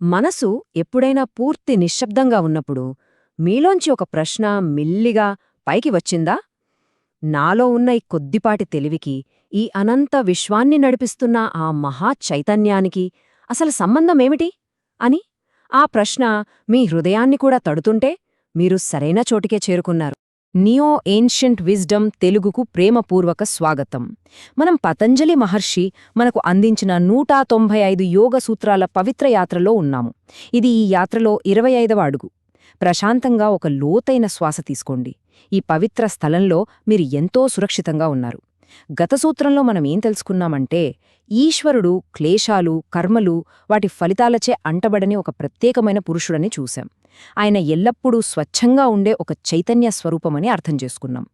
మనసు ఎప్పుడైనా పూర్తి నిశ్శబ్దంగా ఉన్నప్పుడు మీలోంచి ఒక ప్రశ్న మిల్లిగా పైకి వచ్చిందా? నాలో ఉన్న ఈ కొద్దిపాటి తెలివికి ఈ అనంత విశ్వాన్ని నడిపిస్తున్న ఆ మహా చైతన్యానికి అసలు సంబంధమేమిటి అని ఆ ప్రశ్న మీ హృదయాన్ని కూడా తడుతుంటే మీరు సరైన చోటికే చేరుకున్నారు. నియో ఏన్షియంట్ విజ్డమ్ తెలుగుకు ప్రేమపూర్వక స్వాగతం. మనం పతంజలి మహర్షి మనకు అందించిన నూట తొంభై ఐదు యోగ సూత్రాల పవిత్ర యాత్రలో ఉన్నాము. ఇది ఈ యాత్రలో ఇరవై ఐదవ అడుగు. ప్రశాంతంగా ఒక లోతైన శ్వాస తీసుకోండి. ఈ పవిత్ర స్థలంలో మీరు ఎంతో సురక్షితంగా ఉన్నారు. గత సూత్రంలో మనం ఏం తెలుసుకున్నామంటే ఈశ్వరుడు క్లేశాలు కర్మలు వాటి ఫలితాలచే అంటబడని ఒక ప్రత్యేకమైన పురుషుడని చూశాం. ఆయన ఎల్లప్పుడూ స్వచ్ఛంగా ఉండే ఒక చైతన్య స్వరూపమని అర్థం చేసుకున్నాం.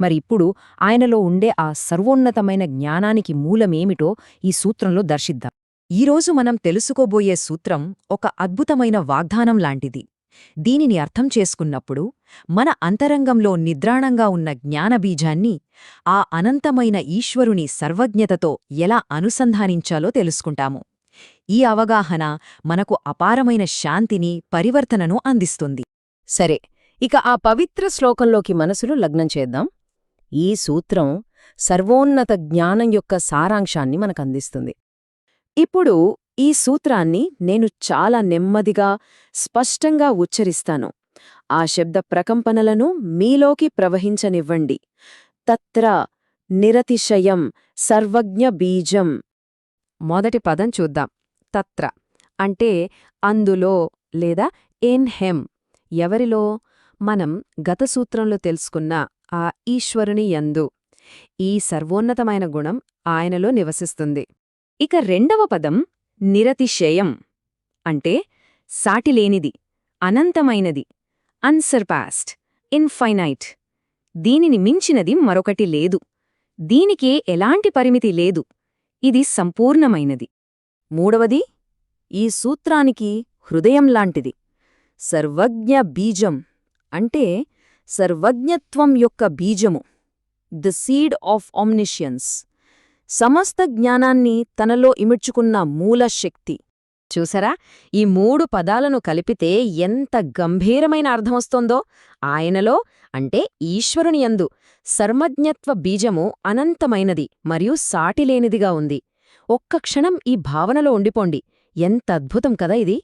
మరి ఇప్పుడు ఆయనలో ఉండే ఆ సర్వోన్నతమైన జ్ఞానానికి మూలమేమిటో ఈ సూత్రంలో దర్శిద్దాం. ఈరోజు మనం తెలుసుకోబోయే సూత్రం ఒక అద్భుతమైన వాగ్దానం లాంటిది. దీనిని అర్థం చేసుకున్నప్పుడు మన అంతరంగంలో నిద్రాణంగా ఉన్న జ్ఞానబీజాన్ని ఆ అనంతమైన ఈశ్వరుని సర్వజ్ఞతతో ఎలా అనుసంధానించాలో తెలుసుకుంటాము. ఈ అవగాహన మనకు అపారమైన శాంతిని పరివర్తనను అందిస్తుంది. సరే ఇక ఆ పవిత్ర శ్లోకంలోకి మనసులు లగ్నం చేద్దాం. ఈ సూత్రం సర్వోన్నత జ్ఞానం యొక్క సారాంశాన్ని మనకందిస్తుంది. ఇప్పుడు ఈ సూత్రాన్ని నేను చాలా నెమ్మదిగా స్పష్టంగా ఉచ్చరిస్తాను. ఆ శబ్ద ప్రకంపనలను మీలోకి ప్రవహించనివ్వండి. తత్ర నిరతిశయం సర్వజ్ఞ బీజం మొదటి పదం చూద్దాం. తత్ర అంటే అందులో లేదా ఎన్ హెమ్. ఎవరిలో? మనం గత సూత్రంలో తెలుసుకున్న ఆ ఈశ్వరుని యందు. ఈ సర్వోన్నతమైన గుణం ఆయనలో నివసిస్తుంది. ఇక రెండవ పదం నిరతిశయం అంటే సాటిలేనిది అనంతమైనది అన్సర్పాస్డ్ ఇన్ఫైనైట్ దీనిని మించినది మరొకటి లేదు. దీనికే ఎలాంటి పరిమితి లేదు. ఇది సంపూర్ణమైనది. మూడవది ఈ సూత్రానికి హృదయం లాంటిది. సర్వజ్ఞ బీజం అంటే సర్వజ్ఞత్వం యొక్క బీజము. The seed of omniscience. సమస్త జ్ఞానాన్ని తనలో ఇమిడ్చుకున్న మూల శక్తి. చూసారా? ఈ మూడు పదాలను కలిపితే ఎంత గంభీరమైన అర్థమొస్తోందో ఆయనలో అంటే ఈశ్వరుని యందు సర్మజ్ఞత్వ బీజము అనంతమైనది మరియు సాటిలేనిదిగా ఉంది. ఒక్క క్షణం ఈ భావనలో ఉండిపోండి. ఎంత అద్భుతం కదా ఇది.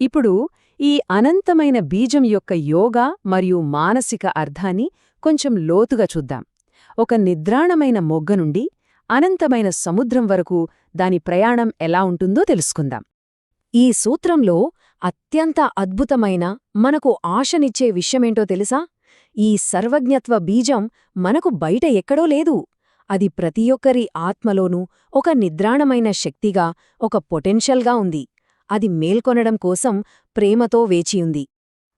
ఇప్పుడు ఈ అనంతమైన బీజం యొక్క యోగా మరియు మానసిక అర్థాన్ని కొంచెం లోతుగా చూద్దాం. ఒక నిద్రాణమైన మొగ్గ నుండి అనంతమైన సముద్రం వరకు దాని ప్రయాణం ఎలా ఉంటుందో తెలుసుకుందాం. ఈ సూత్రంలో అత్యంత అద్భుతమైన మనకు ఆశనిచ్చే విషయమేంటో తెలుసా? ఈ సర్వజ్ఞత్వ బీజం మనకు బయట ఎక్కడో లేదు. అది ప్రతి ఒక్కరి ఆత్మలోనూ ఒక నిద్రాణమైన శక్తిగా ఒక పొటెన్షియల్గా ఉంది. అది మేల్కొనడం కోసం ప్రేమతో వేచియుంది.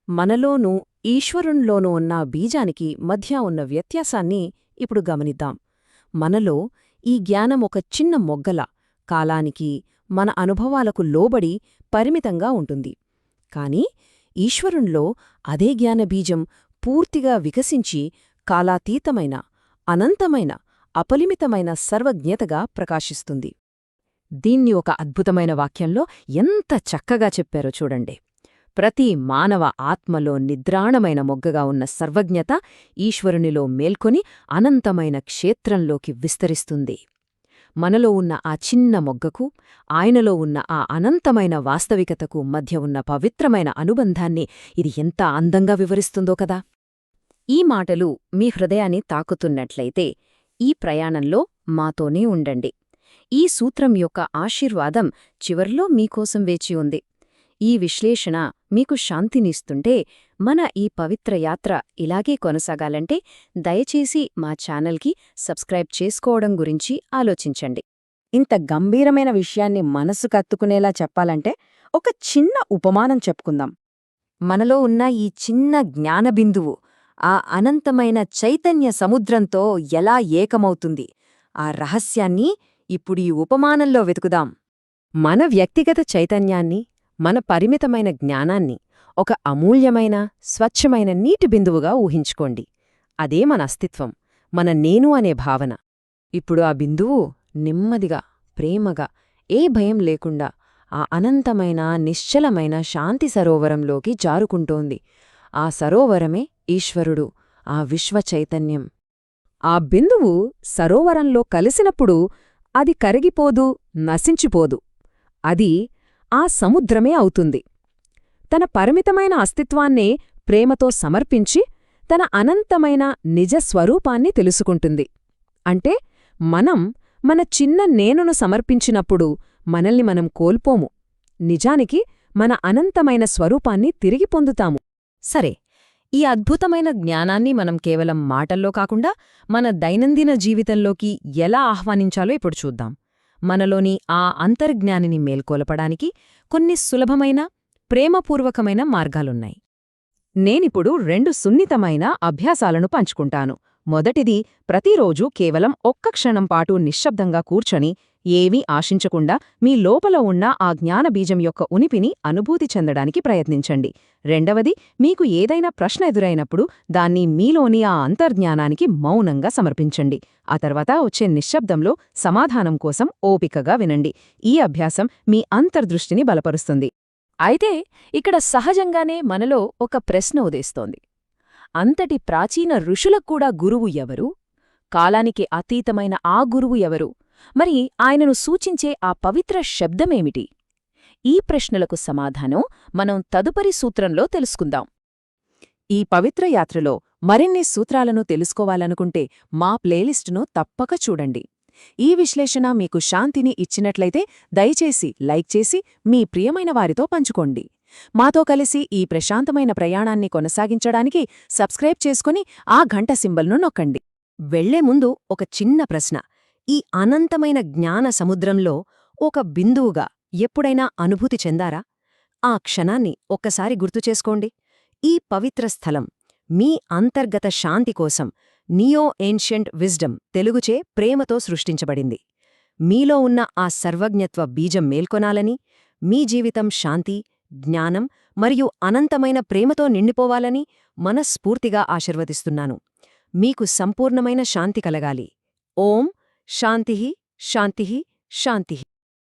మనలోనూ ఈశ్వరుణ్లోనూ ఉన్న బీజానికి మధ్య ఉన్న వ్యత్యాసాన్ని ఇప్పుడు గమనిద్దాం. మనలో ఈ జ్ఞానం ఒక చిన్న మొగ్గల కాలానికి మన అనుభవాలకు లోబడి పరిమితంగా ఉంటుంది. కాని ఈశ్వరుణ్లో అదే జ్ఞానబీజం పూర్తిగా వికసించి కాలాతీతమైన అనంతమైన అపలిమితమైన సర్వజ్ఞతగా ప్రకాశిస్తుంది. దీన్ని ఒక అద్భుతమైన వాక్యంలో ఎంత చక్కగా చెప్పారో చూడండి. ప్రతి మానవ ఆత్మలో నిద్రాణమైన మొగ్గగా ఉన్న సర్వజ్ఞత ఈశ్వరునిలో మేల్కొని అనంతమైన క్షేత్రంలోకి విస్తరిస్తుంది. మనలో ఉన్న ఆ చిన్న మొగ్గకు ఆయనలో ఉన్న ఆ అనంతమైన వాస్తవికతకు మధ్య ఉన్న పవిత్రమైన అనుబంధాన్ని ఇది ఎంత అందంగా వివరిస్తుందో కదా! ఈ మాటలు మీ హృదయాన్ని తాకుతున్నట్లయితే ఈ ప్రయాణంలో మాతోనే ఉండండి. ఈ సూత్రం యొక్క ఆశీర్వాదం చివర్లో మీకోసం వేచి ఉంది. ఈ విశ్లేషణ మీకు శాంతినిస్తుంటే మన ఈ పవిత్ర యాత్ర ఇలాగే కొనసాగాలంటే దయచేసి మా ఛానల్కి సబ్స్క్రైబ్ చేసుకోవడం గురించి ఆలోచించండి. ఇంత గంభీరమైన విషయాన్ని మనసు కత్తుకునేలా చెప్పాలంటే ఒక చిన్న ఉపమానం చెప్పుకుందాం. మనలో ఉన్న ఈ చిన్న జ్ఞానబిందువు ఆ అనంతమైన చైతన్య సముద్రంతో ఎలా ఏకమవుతుంది ఆ రహస్యాన్ని ఇప్పుడు ఈ ఉపమానంలో వెతుకుదాం. మన వ్యక్తిగత చైతన్యాన్ని మన పరిమితమైన జ్ఞానాన్ని ఒక అమూల్యమైన స్వచ్ఛమైన నీటి బిందువుగా ఊహించుకోండి. అదే మన అస్తిత్వం మన నేను అనే భావన. ఇప్పుడు ఆ బిందువు నెమ్మదిగా ప్రేమగా ఏ భయం లేకుండా ఆ అనంతమైన నిశ్చలమైన శాంతి సరోవరంలోకి జారుకుంటోంది. ఆ సరోవరమే ఈశ్వరుడు ఆ విశ్వ చైతన్యం. ఆ బిందువు సరోవరంలో కలిసినప్పుడు అది కరిగిపోదు నశించిపోదు. అది ఆ సముద్రమే అవుతుంది. తన పరిమితమైన అస్తిత్వాన్నే ప్రేమతో సమర్పించి తన అనంతమైన నిజ స్వరూపాన్ని తెలుసుకుంటుంది. అంటే మనం మన చిన్న నేనును సమర్పించినప్పుడు మనల్ని మనం కోల్పోము. నిజానికి మన అనంతమైన స్వరూపాన్ని తిరిగి పొందుతాము. సరే ఈ అద్భుతమైన జ్ఞానాన్ని మనం కేవలం మాటల్లో కాకుండా మన దైనందిన జీవితంలోకి ఎలా ఆహ్వానించాలో ఇప్పుడు చూద్దాం. మనలోని ఆ అంతర్జ్ఞానిని మేల్కొలపడానికి కొన్ని సులభమైన ప్రేమపూర్వకమైన మార్గాలున్నాయి. నేనిప్పుడు రెండు సున్నితమైన అభ్యాసాలను పంచుకుంటాను. మొదటిది ప్రతిరోజూ కేవలం ఒక్క క్షణం పాటు నిశ్శబ్దంగా కూర్చొని ఏమీ ఆశించకుండా మీ లోపల ఉన్న ఆ జ్ఞానబీజం యొక్క ఉనిపిని అనుభూతి చెందడానికి ప్రయత్నించండి. రెండవది మీకు ఏదైనా ప్రశ్న ఎదురైనప్పుడు దాన్ని మీలోని ఆ అంతర్జ్ఞానానికి మౌనంగా సమర్పించండి. ఆ తర్వాత వచ్చే నిశ్శబ్దంలో సమాధానం కోసం ఓపికగా వినండి. ఈ అభ్యాసం మీ అంతర్దృష్టిని బలపరుస్తుంది. అయితే ఇక్కడ సహజంగానే మనలో ఒక ప్రశ్న ఉదేస్తోంది అంతటి ప్రాచీన ఋషులక్కూడా గురువు ఎవరు? కాలానికి అతీతమైన ఆ గురువు ఎవరు? మరి ఆయనను సూచించే ఆ పవిత్ర శబ్దమేమిటి? ఈ ప్రశ్నలకు సమాధానం మనం తదుపరి సూత్రంలో తెలుసుకుందాం. ఈ పవిత్ర యాత్రలో మరిన్ని సూత్రాలను తెలుసుకోవాలనుకుంటే మా ప్లేలిస్టును తప్పక చూడండి. ఈ విశ్లేషణ మీకు శాంతిని ఇచ్చినట్లయితే దయచేసి లైక్ చేసి మీ ప్రియమైన వారితో పంచుకోండి. మాతో కలిసి ఈ ప్రశాంతమైన ప్రయాణాన్ని కొనసాగించడానికి సబ్స్క్రైబ్ చేసుకుని ఆ ఘంట సింబల్ను నొక్కండి. వెళ్ళే ముందు ఒక చిన్న ప్రశ్న. ఈ అనంతమైన జ్ఞాన సముద్రంలో ఒక బిందువుగా ఎప్పుడైనా అనుభూతి చెందారా? ఆ క్షణాన్ని ఒక్కసారి గుర్తుచేసుకోండి ఈ పవిత్ర స్థలం మీ అంతర్గత శాంతి కోసం నియో ఏన్షియంట్ విజ్డమ్ తెలుగుచే ప్రేమతో సృష్టించబడింది. మీలో ఉన్న ఆ సర్వజ్ఞత్వ బీజం మేల్కొనాలని మీ జీవితం శాంతి జ్ఞానం మరియు అనంతమైన ప్రేమతో నిండిపోవాలని మనస్ఫూర్తిగా ఆశీర్వదిస్తున్నాను. మీకు సంపూర్ణమైన శాంతి కలగాలి. ఓం శాంతిః శాంతిః శాంతిః